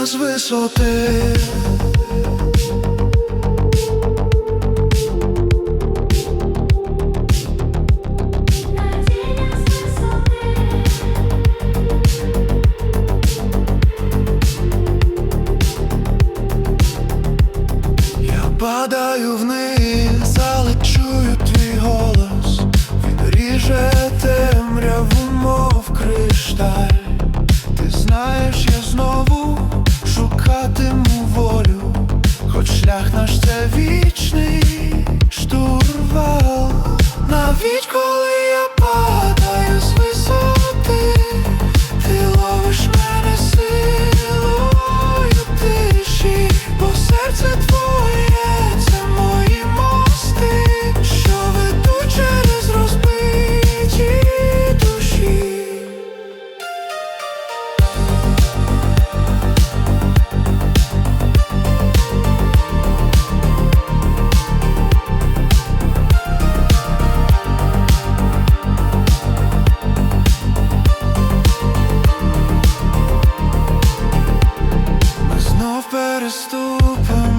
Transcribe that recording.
висоти. З висоти. Я падаю вниз, але чую твій голос. Він ріже темряву, мов кришталь. Ти знаєш, вічний штурвал. Навіть Opere stupid.